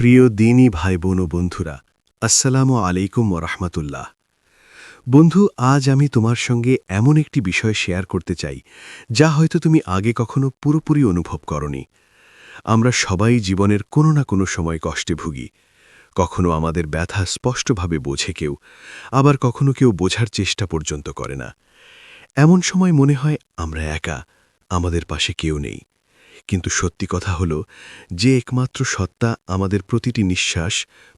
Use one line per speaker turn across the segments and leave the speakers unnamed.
প্রিয় দিনই ভাই বোন ও বন্ধুরা, আসসালামু আলাইকুম রহমতুল্লাহ। বন্ধু, আজ আমি তোমার সঙ্গে এমন একটি বিষয় শেয়ার করতে চাই, যা হয়তো তুমি আগে কখনো পুরোপুরি অনুভব করনি। আমরা সবাই জীবনের কোনো না কোনো সময় কষ্টে ভুগি। কখনো আমাদের ব্যথা স্পষ্টভাবে বোঝে কেউ, আবার কখনো কেউ বোঝার চেষ্টা পর্যন্ত করে না। এমন সময় মনে হয় আমরা একা, আমাদের পাশে কেউ নেই। কিন্তু সত্যি কথা হল যে একমাত্র সত্তা আমাদের প্রতিটি নিঃশ্বাস,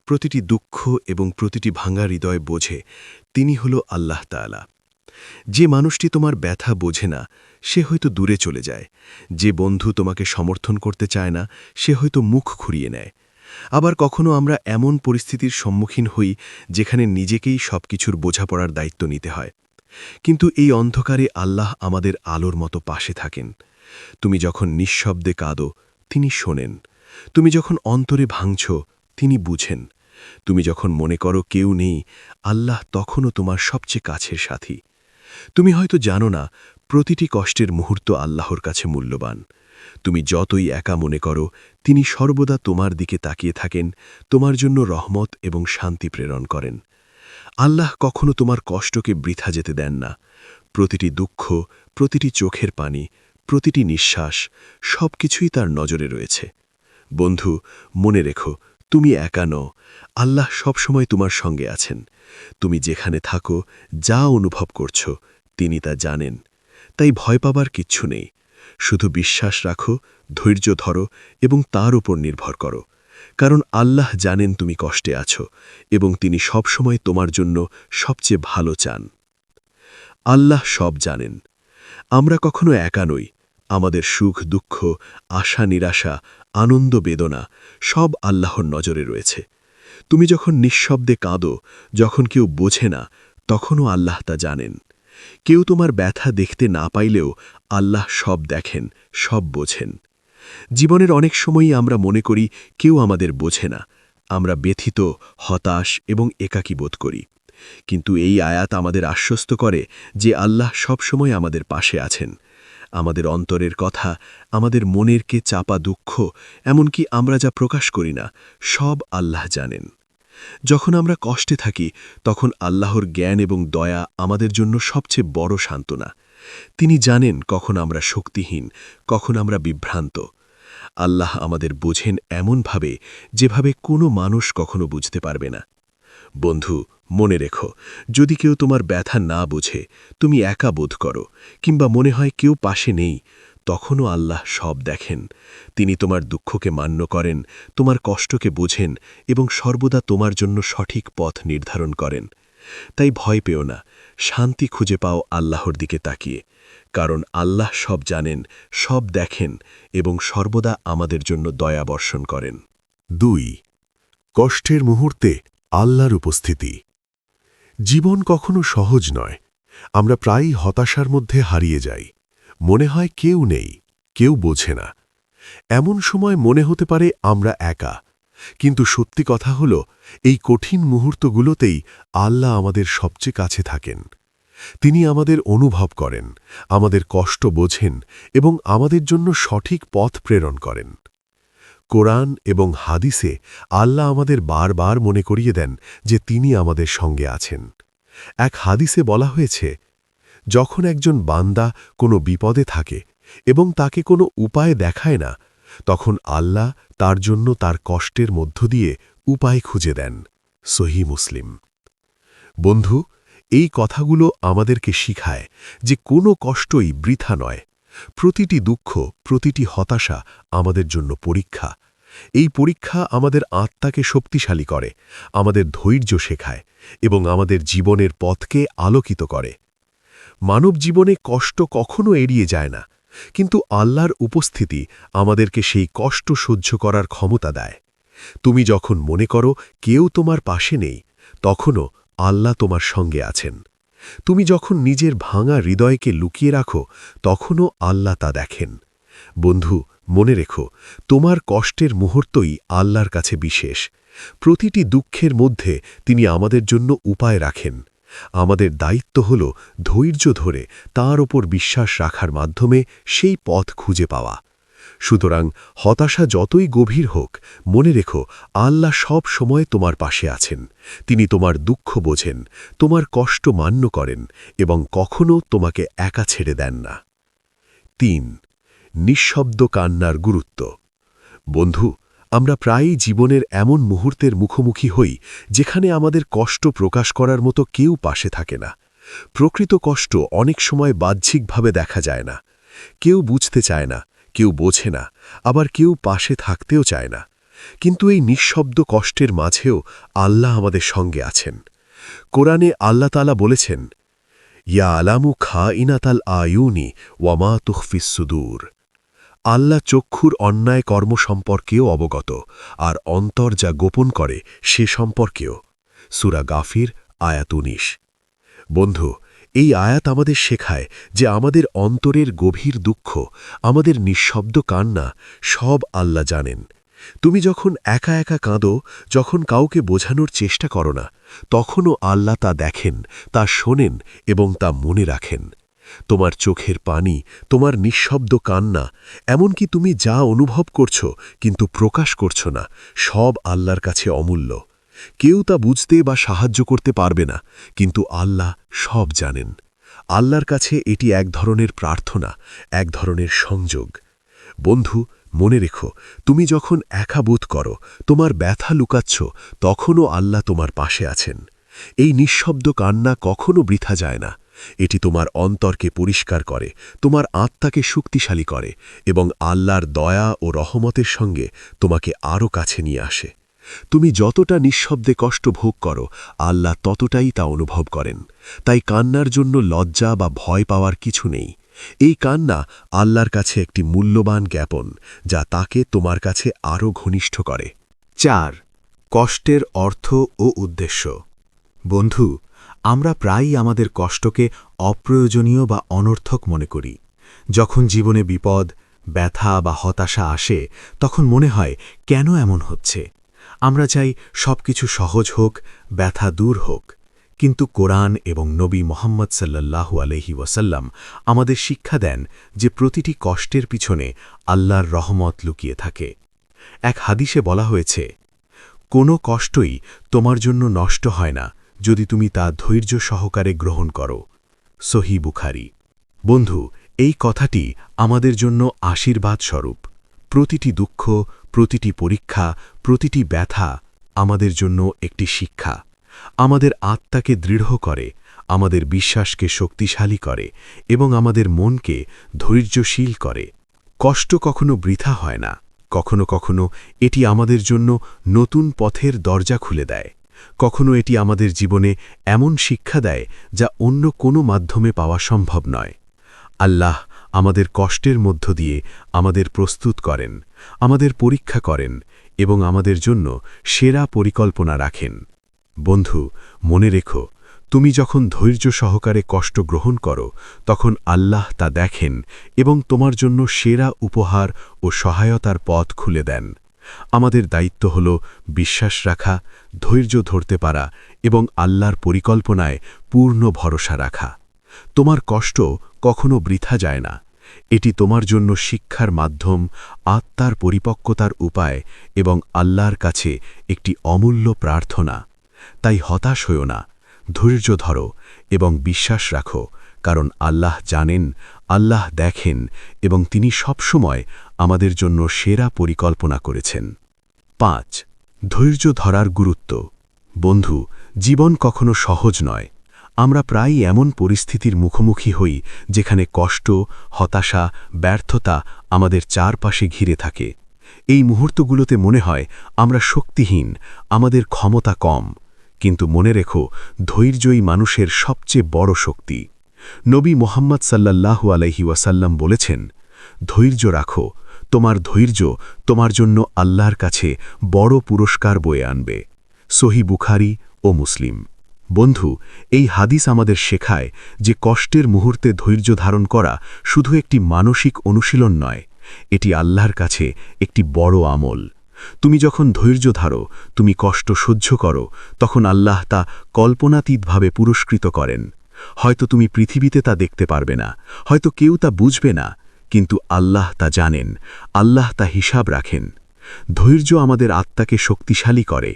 প্রতিটি দুঃখ এবং প্রতিটি ভাঙা হৃদয় বোঝে, তিনি হল আল্লাহ তাআলা। যে মানুষটি তোমার ব্যথা বোঝে না, সে হয়তো দূরে চলে যায়। যে বন্ধু তোমাকে সমর্থন করতে চায় না, সে হয়তো মুখ খুঁড়িয়ে নেয়। আবার কখনো আমরা এমন পরিস্থিতির সম্মুখীন হই যেখানে নিজেকেই সবকিছুর বোঝাপড়ার দায়িত্ব নিতে হয়। কিন্তু এই অন্ধকারে আল্লাহ আমাদের আলোর মতো পাশে থাকেন। তুমি যখন নিঃশব্দে কাঁদো, তিনি শোনেন। তুমি যখন অন্তরে ভাঙছ, তিনি বুঝেন। তুমি যখন মনে করো কেউ নেই, আল্লাহ তখনও তোমার সবচেয়ে কাছের সাথী। তুমি হয়তো জানো না, প্রতিটি কষ্টের মুহূর্ত আল্লাহর কাছে মূল্যবান। তুমি যতই একা মনে করো, তিনি সর্বদা তোমার দিকে তাকিয়ে থাকেন, তোমার জন্য রহমত এবং শান্তি প্রেরণ করেন। আল্লাহ কখনো তোমার কষ্টকে বৃথা যেতে দেন না। প্রতিটি দুঃখ, প্রতিটি চোখের পানি প্রতিটি নিঃশ্বাস সব কিছুই তার নজরে রয়েছে। বন্ধু, মনে রেখো, তুমি একা নও। আল্লাহ সবসময় তোমার সঙ্গে আছেন। তুমি যেখানে থাকো, যা অনুভব করছ, তিনি তা জানেন। তাই ভয় পাবার কিচ্ছু নেই। শুধু বিশ্বাস রাখো, ধৈর্য ধরো এবং তার উপর নির্ভর করো। কারণ আল্লাহ জানেন তুমি কষ্টে আছো এবং তিনি সবসময় তোমার জন্য সবচেয়ে ভালো চান। আল্লাহ সব জানেন। আমরা কখনো একা নই। আমাদের সুখ, দুঃখ, আশা, নিরাশা, আনন্দ, বেদনা সব আল্লাহর নজরে রয়েছে। তুমি যখন নিঃশব্দে কাঁদো, যখন কেউ বোঝে না, তখনও আল্লাহ তা জানেন। কেউ তোমার ব্যথা দেখতে না পাইলেও আল্লাহ সব দেখেন, সব বোঝেন। জীবনের অনেক সময়ই আমরা মনে করি কেউ আমাদের বোঝে না। আমরা ব্যথিত, হতাশ এবং একাকী বোধ করি। কিন্তু এই আয়াত আমাদের আশ্বস্ত করে যে আল্লাহ সবসময় আমাদের পাশে আছেন। আমাদের অন্তরের কথা, আমাদের মনের কে চাপা দুঃখ, এমনকি আমরা যা প্রকাশ করি না, সব আল্লাহ জানেন। যখন আমরা কষ্টে থাকি, তখন আল্লাহর জ্ঞান এবং দয়া আমাদের জন্য সবচেয়ে বড় সান্ত্বনা। তিনি জানেন কখন আমরা শক্তিহীন, কখন আমরা বিভ্রান্ত। আল্লাহ আমাদের বোঝেন এমনভাবে যেভাবে কোনো মানুষ কখনো বুঝতে পারবে না। বন্ধু, মনে রেখো, যদি কেউ তোমার ব্যথা না বোঝে, তুমি একা বোধ করো, কিংবা মনে হয় কেউ পাশে নেই, তখনও আল্লাহ সব দেখেন। তিনি তোমার দুঃখকে মান্য করেন, তোমার কষ্টকে বোঝেন, এবং সর্বদা তোমার জন্য সঠিক পথ নির্ধারণ করেন। তাই ভয় পেও না, শান্তি খুঁজে পাও আল্লাহর দিকে তাকিয়ে, কারণ আল্লাহ সব জানেন, সব দেখেন, এবং সর্বদা আমাদের জন্য দয়া বর্ষণ করেন।
দুই, কষ্টের মুহূর্তে আল্লাহর উপস্থিতি। জীবন কখনো সহজ নয়। আমরা প্রায়ই হতাশার মধ্যে হারিয়ে যাই। মনে হয় কেউ নেই, কেউ বোঝে না। এমন সময় মনে হতে পারে আমরা একা। কিন্তু সত্যি কথা হল, এই কঠিন মুহূর্তগুলোতেই আল্লাহ আমাদের সবচেয়ে কাছে থাকেন। তিনি আমাদের অনুভব করেন, আমাদের কষ্ট বোঝেন এবং আমাদের জন্য সঠিক পথ প্রেরণ করেন। কোরআন এবং হাদিসে আল্লাহ আমাদের বারবার মনে করিয়ে দেন যে তিনি আমাদের সঙ্গে আছেন। এক হাদিসে বলা হয়েছে, যখন একজন বান্দা কোনো বিপদে থাকে এবং তাকে কোনো উপায় দেখায় না, তখন আল্লাহ তার জন্য তার কষ্টের মধ্য দিয়ে উপায় খুঁজে দেন। সহি মুসলিম। বন্ধু, এই কথাগুলো আমাদেরকে শিখায় যে কোনো কষ্টই বৃথা নয়। প্রতিটি দুঃখ, প্রতিটি হতাশা আমাদের জন্য পরীক্ষা। এই পরীক্ষা আমাদের আত্মাকে শক্তিশালী করে, আমাদের ধৈর্য শেখায় এবং আমাদের জীবনের পথকে আলোকিত করে। মানব জীবনে কষ্ট কখনো এড়িয়ে যায় না, কিন্তু আল্লাহর উপস্থিতি আমাদেরকে সেই কষ্ট সহ্য করার ক্ষমতা দেয়। তুমি যখন মনে করো কেউ তোমার পাশে নেই, তখনও আল্লাহ তোমার সঙ্গে আছেন। তুমি যখন নিজের ভাঙা হৃদয়কে লুকিয়ে রাখো, তখনও আল্লাহ তা দেখেন। বন্ধু, মনে রেখো, তোমার কষ্টের মুহূর্তই আল্লাহর কাছে বিশেষ। প্রতিটি দুঃখের মধ্যে তিনি আমাদের জন্য উপায় রাখেন। আমাদের দায়িত্ব হল ধৈর্য ধরে তার ওপর বিশ্বাস রাখার মাধ্যমে সেই পথ খুঁজে পাওয়া। সুতরাং হতাশা যতই গভীর হোক, মনে রেখো, আল্লাহ সব সময় তোমার পাশে আছেন। তিনি তোমার দুঃখ বোঝেন, তোমার কষ্ট মান্য করেন এবং কখনও তোমাকে একা ছেড়ে দেন না। তিন, নিঃশব্দ কান্নার গুরুত্ব। বন্ধু, আমরা প্রায়ই জীবনের এমন মুহূর্তের মুখোমুখি হই, যেখানে আমাদের কষ্ট প্রকাশ করার মতো কেউ পাশে থাকে না। প্রকৃত কষ্ট অনেক সময় বাহ্যিকভাবে দেখা যায় না। কেউ বুঝতে চায় না কেউ বোঝে না, আবার কেউ পাশে থাকতেও চায় না। কিন্তু এই নিঃশব্দ কষ্টের মাঝেও আল্লাহ আমাদের সঙ্গে আছেন। কোরআনে আল্লাহ তালা বলেছেন, ইয়া আলামু খা ইনাতাল আয়ুনি ওয়ামা তুহফিস সুদূর। আল্লাহ চক্ষুর অন্যায় কর্ম সম্পর্কেও অবগত, আর অন্তর যা গোপন করে সে সম্পর্কেও। সুরা গাফির, আয়াত উনিশ। বন্ধু এই আয়াত আমাদের শেখায় যে আমাদের অন্তরের গভীর দুঃখ, আমাদের নিঃশব্দ কান্না, সব আল্লাহ জানেন। তুমি যখন একা একা কাঁদো, যখন কাউকে বোঝানোর চেষ্টা করো না, তখনও আল্লাহ তা দেখেন, তা শোনেন এবং তা মনে রাখেন। তোমার চোখের পানি, তোমার নিঃশব্দ কান্না, এমনকি তুমি যা অনুভব করছ কিন্তু প্রকাশ করছ না, সব আল্লাহর কাছে অমূল্য। কেউ তা বুঝতে বা সাহায্য করতে পারবে না, কিন্তু আল্লাহ সব জানেন। আল্লাহর কাছে এটি এক ধরনের প্রার্থনা, এক ধরনের সংযোগ। বন্ধু, মনে রেখো, তুমি যখন একা বোধ করো, তোমার ব্যথা লুকাচ্ছ, তখনও আল্লাহ তোমার পাশে আছেন। এই নিঃশব্দ কান্না কখনো বৃথা যায় না। এটি তোমার অন্তরকে পরিষ্কার করে, তোমার আত্মাকে শক্তিশালী করে এবং আল্লাহর দয়া ও রহমতের সঙ্গে তোমাকে আরও কাছে নিয়ে আসে। তুমি যতটা নিঃশব্দে কষ্ট ভোগ করো, আল্লাহ ততটাই তা অনুভব করেন। তাই কান্নার জন্য লজ্জা বা ভয় পাওয়ার কিছু নেই। এই কান্না আল্লাহর কাছে একটি মূল্যবান জ্ঞাপন, যা তাকে তোমার কাছে আরও ঘনিষ্ঠ করে।
চার, কষ্টের অর্থ ও উদ্দেশ্য। বন্ধু, আমরা প্রায়ই আমাদের কষ্টকে অপ্রয়োজনীয় বা অনর্থক মনে করি। যখন জীবনে বিপদ, ব্যথা বা হতাশা আসে, তখন মনে হয়, কেন এমন হচ্ছে? আমরা চাই সবকিছু সহজ হোক, ব্যথা দূর হোক। কিন্তু কোরআন এবং নবী মোহাম্মদ সাল্লাল্লাহু আলহি ওয়াসাল্লাম আমাদের শিক্ষা দেন যে প্রতিটি কষ্টের পিছনে আল্লাহর রহমত লুকিয়ে থাকে। এক হাদিসে বলা হয়েছে, কোনো কষ্টই তোমার জন্য নষ্ট হয় না যদি তুমি তা ধৈর্য সহকারে গ্রহণ করো। সহি বুখারি। বন্ধু, এই কথাটি আমাদের জন্য আশীর্বাদ স্বরূপ প্রতিটি দুঃখ, প্রতিটি পরীক্ষা, প্রতিটি ব্যথা আমাদের জন্য একটি শিক্ষা। আমাদের আত্মাকে দৃঢ় করে, আমাদের বিশ্বাসকে শক্তিশালী করে এবং আমাদের মনকে ধৈর্যশীল করে। কষ্ট কখনো বৃথা হয় না। কখনো কখনো এটি আমাদের জন্য নতুন পথের দরজা খুলে দেয়। কখনো এটি আমাদের জীবনে এমন শিক্ষা দেয় যা অন্য কোনো মাধ্যমে পাওয়া সম্ভব নয়। আল্লাহ আমাদের কষ্টের মধ্য দিয়ে আমাদের প্রস্তুত করেন, আমাদের পরীক্ষা করেন এবং আমাদের জন্য সেরা পরিকল্পনা রাখেন। বন্ধু, মনে রেখো, তুমি যখন ধৈর্য সহকারে কষ্ট গ্রহণ করো, তখন আল্লাহ তা দেখেন এবং তোমার জন্য সেরা উপহার ও সহায়তার পথ খুলে দেন। আমাদের দায়িত্ব হল বিশ্বাস রাখা, ধৈর্য ধরতে পারা এবং আল্লাহর পরিকল্পনায় পূর্ণ ভরসা রাখা। তোমার কষ্ট কখনো বৃথা যায় না। এটি তোমার জন্য শিক্ষার মাধ্যম, আত্মার পরিপক্কতার উপায় এবং আল্লাহর কাছে একটি অমূল্য প্রার্থনা। তাই হতাশ হও না, ধৈর্য ধরো এবং বিশ্বাস রাখো, কারণ আল্লাহ জানেন, আল্লাহ দেখেন এবং তিনি সবসময় আমাদের জন্য সেরা পরিকল্পনা করেছেন। পাঁচ, ধৈর্য ধরার গুরুত্ব। বন্ধু, জীবন কখনো সহজ নয়। আমরা প্রায়ই এমন পরিস্থিতির মুখোমুখি হই, যেখানে কষ্ট, হতাশা, ব্যর্থতা আমাদের চারপাশে ঘিরে থাকে। এই মুহূর্তগুলোতে মনে হয় আমরা শক্তিহীন, আমাদের ক্ষমতা কম। কিন্তু মনে রেখো, ধৈর্যই মানুষের সবচেয়ে বড় শক্তি। নবী মোহাম্মদ সাল্লাল্লাহু আলহি ওয়াসাল্লাম বলেছেন, ধৈর্য রাখো, তোমার ধৈর্য তোমার জন্য আল্লাহর কাছে বড় পুরস্কার বয়ে আনবে। সহি বুখারি ও মুসলিম। বন্ধু, এই হাদিস আমাদের শেখায় যে কষ্টের মুহূর্তে ধৈর্য ধারণ করা শুধু একটি মানসিক অনুশীলন নয়, এটি আল্লাহর কাছে একটি বড় আমল। তুমি যখন ধৈর্য ধারো, তুমি কষ্ট সহ্য করো, তখন আল্লাহ তা কল্পনাতীতভাবে পুরস্কৃত করেন। হয়তো তুমি পৃথিবীতে তা দেখতে পারবে না, হয়তো কেউ তা বুঝবে না,
কিন্তু আল্লাহ তা জানেন, আল্লাহ তা হিসাব রাখেন। ধৈর্য আমাদের আত্মাকে শক্তিশালী করে,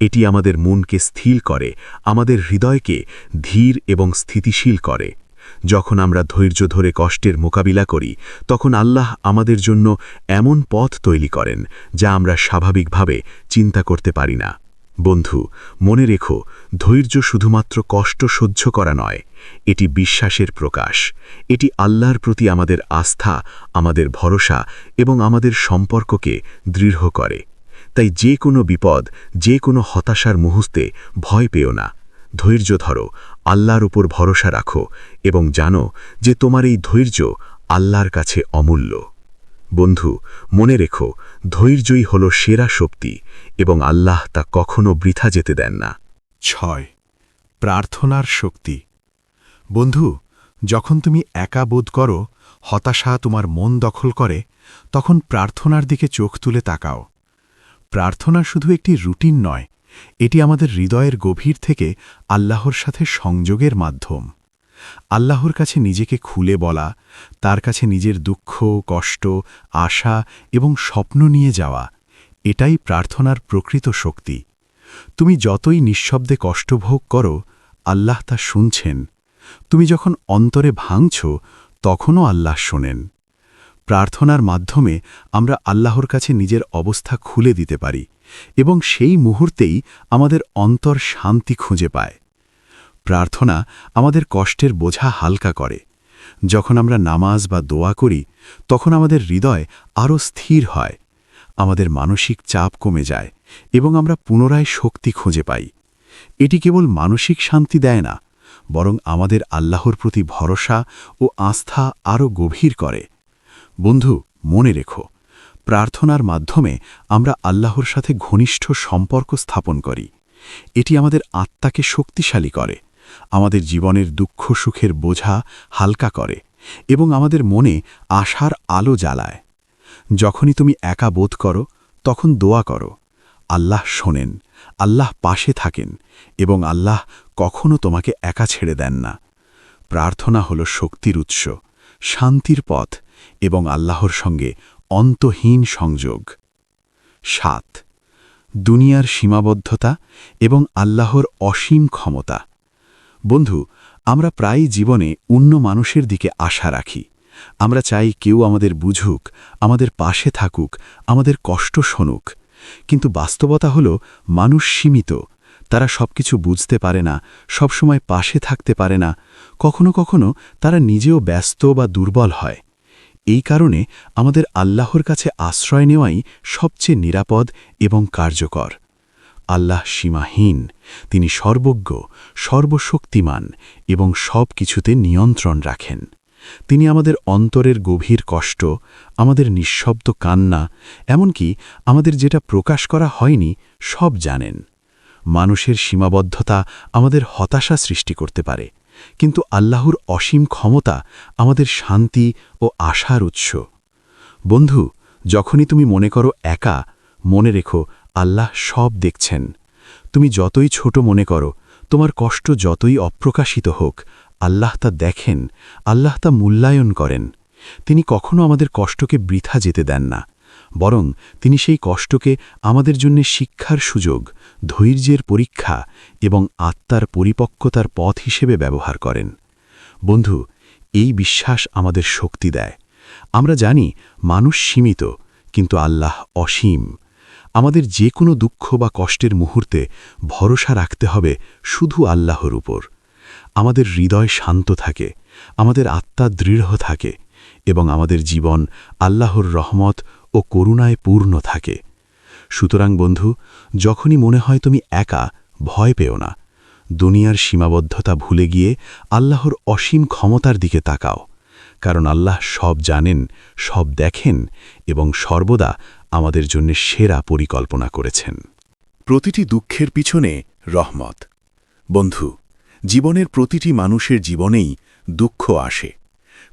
এটি আমাদের মনকে স্থির করে, আমাদের হৃদয়কে ধীর এবং স্থিতিশীল করে। যখন আমরা ধৈর্য ধরে কষ্টের মোকাবিলা করি, তখন আল্লাহ আমাদের জন্য এমন পথ তৈরি করেন যা আমরা স্বাভাবিকভাবে চিন্তা করতে পারি না। বন্ধু, মনে রেখো, ধৈর্য শুধুমাত্র কষ্ট সহ্য করা নয়, এটি বিশ্বাসের প্রকাশ। এটি আল্লাহর প্রতি আমাদের আস্থা, আমাদের ভরসা এবং আমাদের সম্পর্ককে দৃঢ় করে। তাই যে কোনো বিপদ, যে কোনো হতাশার মুহূর্তে ভয় পেও না। ধৈর্য ধরো, আল্লাহর উপর ভরসা রাখো এবং জানো যে তোমার এই ধৈর্য আল্লাহর কাছে অমূল্য। বন্ধু, মনে রেখো, ধৈর্যই হল সেরা শক্তি এবং আল্লাহ তা কখনো বৃথা যেতে দেন না।
ছয়, প্রার্থনার শক্তি। বন্ধু, যখন তুমি একা বোধ করো, হতাশা তোমার মন দখল করে, তখন প্রার্থনার দিকে চোখ তুলে তাকাও। প্রার্থনা শুধু একটি রুটিন নয়, এটি আমাদের হৃদয়ের গভীর থেকে আল্লাহর সাথে সংযোগের মাধ্যম। আল্লাহর কাছে নিজেকে খুলে বলা, তার কাছে নিজের দুঃখ, কষ্ট, আশা এবং স্বপ্ন নিয়ে যাওয়া, এটাই প্রার্থনার প্রকৃত শক্তি। তুমি যতই নিঃশব্দে কষ্ট ভোগ করো, আল্লাহ তা শুনছেন। তুমি যখন অন্তরে ভাঙছ, তখনও আল্লাহ শোনেন। প্রার্থনার মাধ্যমে আমরা আল্লাহর কাছে নিজের অবস্থা খুলে দিতে পারি এবং সেই মুহূর্তেই আমাদের অন্তর শান্তি খুঁজে পায়। প্রার্থনা আমাদের কষ্টের বোঝা হালকা করে। যখন আমরা নামাজ বা দোয়া করি, তখন আমাদের হৃদয় আরও স্থির হয়। আমাদের মানসিক চাপ কমে যায় এবং আমরা পুনরায় শক্তি খুঁজে পাই। এটি কেবল মানসিক শান্তি দেয় না, বরং আমাদের আল্লাহর প্রতি ভরসা ও আস্থা আরও গভীর করে। বন্ধু, মনে রেখো, প্রার্থনার মাধ্যমে আমরা আল্লাহর সাথে ঘনিষ্ঠ সম্পর্ক স্থাপন করি। এটি আমাদের আত্মাকে শক্তিশালী করে। আমাদের জীবনের দুঃখ সুখের বোঝা হালকা করে এবং আমাদের মনে আশার আলো জ্বালায়। যখনই তুমি একা বোধ করো, তখন দোয়া করো। আল্লাহ শোনেন, আল্লাহ পাশে থাকেন এবং আল্লাহ কখনো তোমাকে একা ছেড়ে দেন না। প্রার্থনা হল শক্তির উৎস, শান্তির পথ এবং আল্লাহর সঙ্গে অন্তহীন সংযোগ। সাত, দুনিয়ার সীমাবদ্ধতা এবং আল্লাহর অসীম ক্ষমতা। বন্ধু, আমরা প্রায়ই জীবনে অন্য মানুষের দিকে আশা রাখি। আমরা চাই কেউ আমাদের বুঝুক, আমাদের পাশে থাকুক, আমাদের কষ্ট শোনুক। কিন্তু বাস্তবতা হল, মানুষ সীমিত। তারা সবকিছু বুঝতে পারে না, সবসময় পাশে থাকতে পারে না। কখনো কখনো তারা নিজেও ব্যস্ত বা দুর্বল হয়। এই কারণে আমাদের আল্লাহর কাছে আশ্রয় নেওয়াই সবচেয়ে নিরাপদ এবং কার্যকর। আল্লাহ সীমাহীন, তিনি সর্বজ্ঞ, সর্বশক্তিমান এবং সব কিছুতে নিয়ন্ত্রণ রাখেন। তিনি আমাদের অন্তরের গভীর কষ্ট, আমাদের নিঃশব্দ কান্না, এমনকি আমাদের যেটা প্রকাশ করা হয়নি, সব জানেন। মানুষের সীমাবদ্ধতা আমাদের হতাশা সৃষ্টি করতে পারে, কিন্তু আল্লাহর অসীম ক্ষমতা আমাদের শান্তি ও আশার উৎস। বন্ধু, যখনই তুমি মনে করো একা, মনে রেখো আল্লাহ সব দেখছেন। তুমি যতই ছোট মনে করো, তোমার কষ্ট যতই অপ্রকাশিত হোক, আল্লাহ তা দেখেন, আল্লাহ তা মূল্যায়ন করেন। তিনি কখনো আমাদের কষ্টকে বৃথা যেতে দেন না, বরং তিনি সেই কষ্টকে আমাদের জন্য শিক্ষার সুযোগ, ধৈর্যের পরীক্ষা এবং আত্মার পরিপক্কতার পথ হিসেবে ব্যবহার করেন। বন্ধু, এই বিশ্বাস আমাদের শক্তি দেয়। আমরা জানি মানুষ সীমিত, কিন্তু আল্লাহ অসীম। আমাদের যে কোনো দুঃখ বা কষ্টের মুহূর্তে ভরসা রাখতে হবে শুধু আল্লাহর উপর। আমাদের হৃদয় শান্ত থাকে, আমাদের আত্মা দৃঢ় থাকে এবং আমাদের জীবন আল্লাহর রহমত ও করুণায় পূর্ণ থাকে। সুতরাং বন্ধু, যখনই মনে হয় তুমি একা, ভয় পেও না। দুনিয়ার সীমাবদ্ধতা ভুলে গিয়ে আল্লাহর অসীম ক্ষমতার দিকে তাকাও। কারণ আল্লাহ সব জানেন, সব দেখেন এবং সর্বদা আমাদের জন্য সেরা পরিকল্পনা করেছেন।
প্রতিটি দুঃখের পিছনে রহমত। বন্ধু, জীবনের প্রতিটি মানুষের জীবনেই দুঃখ আসে।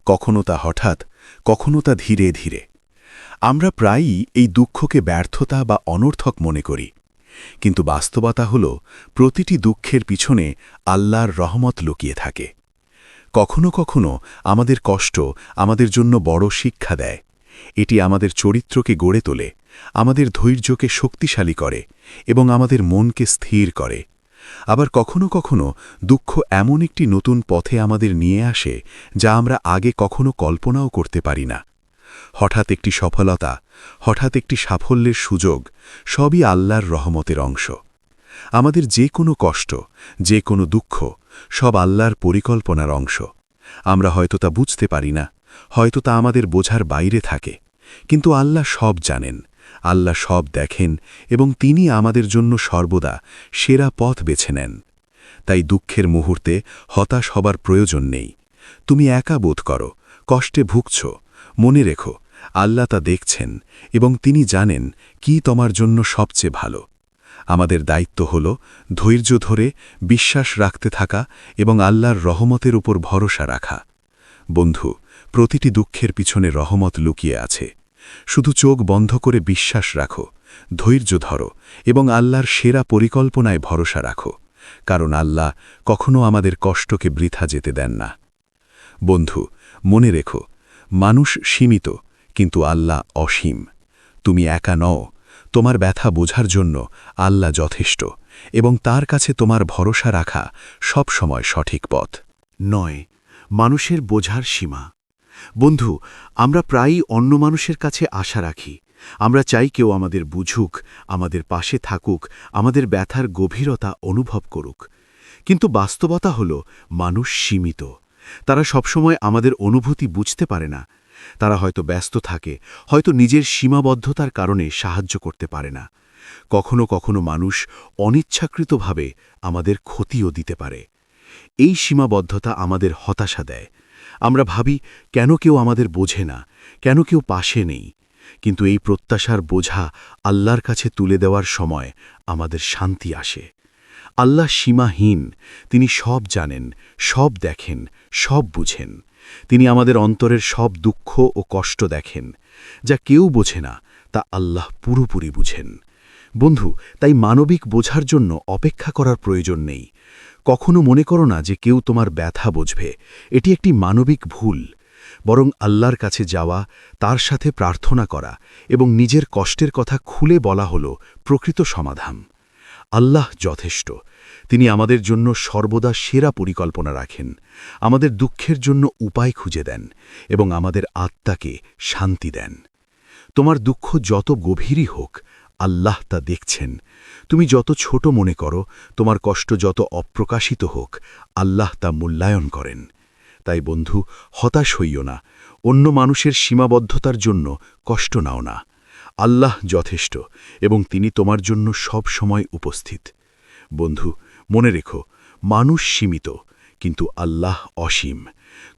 কখনো তা হঠাৎ, কখনো তা ধীরে ধীরে। আমরা প্রায়ই এই দুঃখকে ব্যর্থতা বা অনর্থক মনে করি। কিন্তু বাস্তবতা হল, প্রতিটি দুঃখের পিছনে আল্লাহর রহমত লুকিয়ে থাকে। কখনো কখনো আমাদের কষ্ট আমাদের জন্য বড় শিক্ষা দেয়। এটি আমাদের চরিত্রকে গড়ে তোলে, আমাদের ধৈর্যকে শক্তিশালী করে এবং আমাদের মনকে স্থির করে। আবার কখনো কখনো দুঃখ এমন একটি নতুন পথে আমাদের নিয়ে আসে যা আমরা আগে কখনো কল্পনাও করতে পারি না। হঠাৎ একটি সফলতা, হঠাৎ একটি সাফল্যের সুযোগ সবই আল্লাহর রহমতের অংশ। আমাদের যে কোনো কষ্ট, যে কোনো দুঃখ সব আল্লাহর পরিকল্পনার অংশ। আমরা হয়তো তা বুঝতে পারি না হয়তো তা আমাদের বোঝার বাইরে থাকে। কিন্তু আল্লাহ সব জানেন, আল্লাহ সব দেখেন এবং তিনি আমাদের জন্য সর্বদা সেরা পথ বেছে নেন। তাই দুঃখের মুহূর্তে হতাশ হবার প্রয়োজন নেই। তুমি একা বোধ করো, কষ্টে ভুগছ, মনে রেখো, আল্লাহ তা দেখছেন এবং তিনি জানেন কি তোমার জন্য সবচেয়ে ভালো। আমাদের দায়িত্ব হল ধৈর্য ধরে বিশ্বাস রাখতে থাকা এবং আল্লাহর রহমতের উপর ভরসা রাখা। বন্ধু প্রতিটি দুঃখের পিছনে রহমত লুকিয়ে আছে। শুধু চোখ বন্ধ করে বিশ্বাস রাখো, ধৈর্য ধরো এবং আল্লাহর সেরা পরিকল্পনায় ভরসা রাখো, কারণ আল্লাহ কখনো আমাদের কষ্টকে বৃথা যেতে দেন না। বন্ধু, মনে রেখো, মানুষ সীমিত, কিন্তু আল্লাহ অসীম। তুমি একা নও, তোমার ব্যথা বোঝার জন্য আল্লাহ যথেষ্ট এবং তার কাছে তোমার ভরসা রাখা সব সময় সঠিক পথ।
নয়, মানুষের বোঝার সীমা। বন্ধু, আমরা প্রায়ই অন্য মানুষের কাছে আশা রাখি। আমরা চাই কেউ আমাদের বুঝুক, আমাদের পাশে থাকুক, আমাদের ব্যথার গভীরতা অনুভব করুক। কিন্তু বাস্তবতা হল, মানুষ সীমিত। তারা সবসময় আমাদের অনুভূতি বুঝতে পারে না। তারা হয়তো ব্যস্ত থাকে, হয়তো নিজের সীমাবদ্ধতার কারণে সাহায্য করতে পারে না। কখনো কখনো মানুষ অনিচ্ছাকৃতভাবে আমাদের ক্ষতিও দিতে পারে। এই সীমাবদ্ধতা আমাদের হতাশা দেয়। আমরা ভাবি, কেন কেউ আমাদের বোঝে না, কেন কেউ পাশে নেই। কিন্তু এই প্রত্যাশার বোঝা আল্লাহর কাছে তুলে দেওয়ার সময় আমাদের শান্তি আসে। আল্লাহ সীমাহীন, তিনি সব জানেন, সব দেখেন, সব বুঝেন। তিনি আমাদের অন্তরের সব দুঃখ ও কষ্ট দেখেন। যা কেউ বোঝে না, তা আল্লাহ পুরোপুরি বুঝেন। বন্ধু, তাই মানবিক বোঝার জন্য অপেক্ষা করার প্রয়োজন নেই। কখনো মনে করো না যে কেউ তোমার ব্যথা বুঝবে। এটি একটি মানবিক ভুল। বরং আল্লাহর কাছে যাওয়া, তার সাথে প্রার্থনা করা এবং নিজের কষ্টের কথা খুলে বলা হল প্রকৃত সমাধান। আল্লাহ যথেষ্ট। তিনি আমাদের জন্য সর্বদা সেরা পরিকল্পনা রাখেন। আমাদের দুঃখের জন্য উপায় খুঁজে দেন এবং আমাদের আত্মাকে শান্তি দেন। তোমার দুঃখ যত গভীরই হোক আল্লাহ তা দেখছেন। তুমি যত ছোট মনে করো, তোমার কষ্ট যত অপ্রকাশিত হোক, আল্লাহ তা মূল্যায়ন করেন। তাই বন্ধু, হতাশ হইও না। অন্য মানুষের সীমাবদ্ধতার জন্য কষ্ট নাও না। আল্লাহ যথেষ্ট, এবং তিনি তোমার জন্য সব সময় উপস্থিত। বন্ধু, মনে রেখো, মানুষ সীমিত, কিন্তু আল্লাহ অসীম।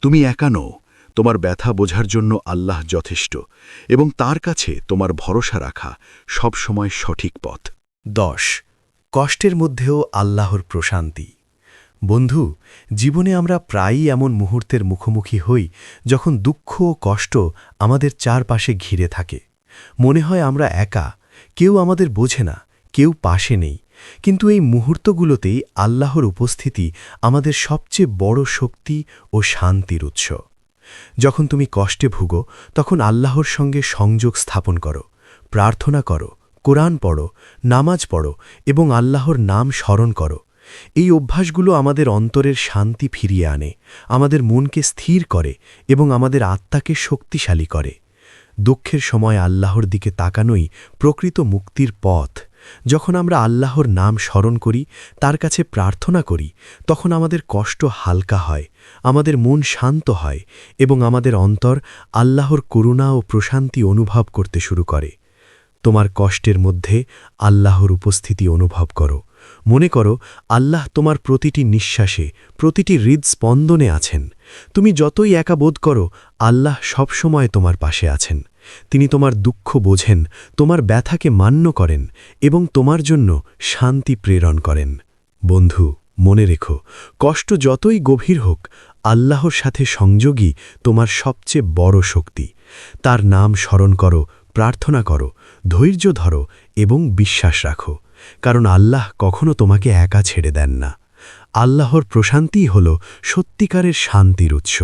তুমি একা নও তোমার ব্যথা বোঝার জন্য আল্লাহ যথেষ্ট, এবং তার কাছে তোমার ভরসা রাখা সব সময় সঠিক পথ।
দশ, কষ্টের মধ্যেও আল্লাহর প্রশান্তি। বন্ধু, জীবনে আমরা প্রায়ই এমন মুহূর্তের মুখোমুখি হই যখন দুঃখ ও কষ্ট আমাদের চারপাশে ঘিরে থাকে। মনে হয় আমরা একা, কেউ আমাদের বোঝে না, কেউ পাশে নেই, কিন্তু এই মুহূর্তগুলোতেই আল্লাহর উপস্থিতি আমাদের সবচেয়ে বড় শক্তি ও শান্তির উৎস। যখন তুমি কষ্টে ভুগো, তখন আল্লাহর সঙ্গে সংযোগ স্থাপন করো, প্রার্থনা করো, কোরআন পড়ো, নামাজ পড়ো এবং আল্লাহর নাম স্মরণ করো। এই অভ্যাসগুলো আমাদের অন্তরের শান্তি ফিরিয়ে আনে, আমাদের মনকে স্থির করে এবং আমাদের আত্মাকে শক্তিশালী করে। দুঃখের সময় আল্লাহর দিকে তাকানোই প্রকৃত মুক্তির পথ। যখন আমরা আল্লাহর নাম স্মরণ করি, তার কাছে প্রার্থনা করি, তখন আমাদের কষ্ট হালকা হয়, আমাদের মন শান্ত হয় এবং আমাদের অন্তর আল্লাহর করুণা ও প্রশান্তি অনুভব করতে শুরু করে। তোমার কষ্টের মধ্যে আল্লাহর উপস্থিতি অনুভব করো। মনে করো, আল্লাহ তোমার প্রতিটি নিঃশ্বাসে, প্রতিটি হৃদস্পন্দনে আছেন। তুমি যতই একা বোধ করো, আল্লাহ সবসময় তোমার পাশে আছেন। তিনি তোমার দুঃখ বোঝেন, তোমার ব্যথাকে মান্য করেন এবং তোমার জন্য শান্তি প্রেরণ করেন। বন্ধু, মনে রেখো, কষ্ট যতই গভীর হোক, আল্লাহর সাথে সংযোগী তোমার সবচেয়ে বড় শক্তি। তার নাম স্মরণ করো, প্রার্থনা করো, ধৈর্য ধরো এবং বিশ্বাস রাখো, কারণ আল্লাহ কখনো তোমাকে একা ছেড়ে দেন না। আল্লাহর প্রশান্তিই হল সত্যিকারের শান্তির উৎস।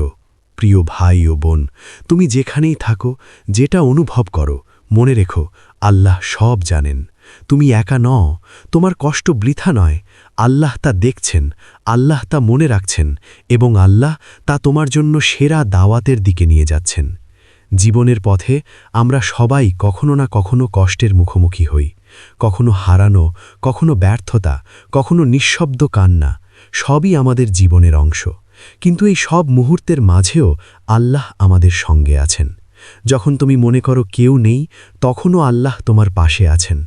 প্রিয় ভাই ও বোন, তুমি যেখানেই থাকো, যেটা অনুভব করো, মনে রেখো, আল্লাহ সব জানেন। তুমি একা ন তোমার কষ্ট বৃথা নয়, আল্লাহ তা দেখছেন, আল্লাহ তা মনে রাখছেন, এবং আল্লাহ তা তোমার জন্য সেরা দাওয়াতের দিকে নিয়ে যাচ্ছেন। জীবনের পথে আমরা সবাই কখনো না কখনো কষ্টের মুখোমুখি হই, কখনো হারানো, কখনো ব্যর্থতা, কখনো নিঃশব্দ কান্না, সবই আমাদের জীবনের অংশ। কিন্তু এই সব মুহূর্তের মাঝেও আল্লাহ আমাদের সঙ্গে আছেন। যখন তুমি মনে করো কেউ নেই, তখনও আল্লাহ তোমার পাশে আছেন।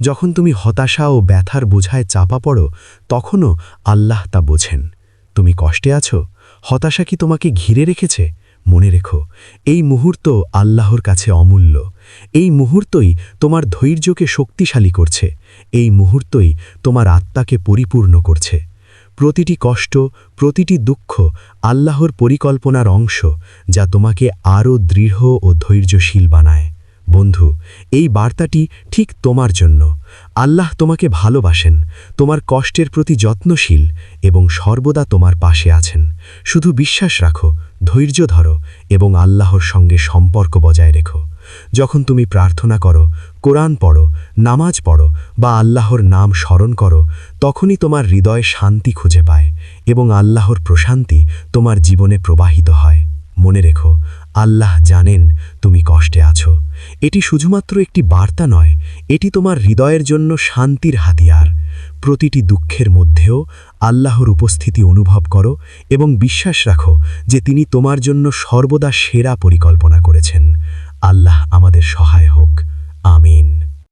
যখন তুমি হতাশা ও ব্যথার বোঝায় চাপা পড়ো, তখনও আল্লাহ তা বোঝেন। তুমি কষ্টে আছো? হতাশা কি তোমাকে ঘিরে রেখেছে? মনে রেখো, এই মুহূর্ত আল্লাহর কাছে অমূল্য। এই মুহূর্তই তোমার ধৈর্যকে শক্তিশালী করছে। এই মুহূর্তই তোমার আত্মাকে পরিপূর্ণ করছে। প্রতিটি কষ্ট, প্রতিটি দুঃখ আল্লাহর পরিকল্পনার অংশ যা তোমাকে আরও দৃঢ় ও ধৈর্যশীল বানায়। বন্ধু, এই বার্তাটি ঠিক তোমার জন্য। আল্লাহ তোমাকে ভালোবাসেন, তোমার কষ্টের প্রতি যত্নশীল এবং সর্বদা তোমার পাশে আছেন। শুধু বিশ্বাস রাখো, ধৈর্য ধরো এবং আল্লাহর সঙ্গে সম্পর্ক বজায় রেখো। যখন তুমি প্রার্থনা করো কোরআন পড়ো, নামাজ পড়ো বা আল্লাহর নাম স্মরণ করো, তখনই তোমার হৃদয় শান্তি খুঁজে পায় এবং আল্লাহর প্রশান্তি তোমার জীবনে প্রবাহিত হয়। মনে রেখো, আল্লাহ জানেন তুমি কষ্টে আছো। এটি শুধুমাত্র একটি বার্তা নয়, এটি তোমার হৃদয়ের জন্য শান্তির হাতিয়ার। প্রতিটি দুঃখের মধ্যেও আল্লাহর উপস্থিতি অনুভব করো এবং বিশ্বাস রাখো যে তিনি তোমার জন্য সর্বদা সেরা পরিকল্পনা করেছেন। আল্লাহ আমাদের সহায় হোক। আমিন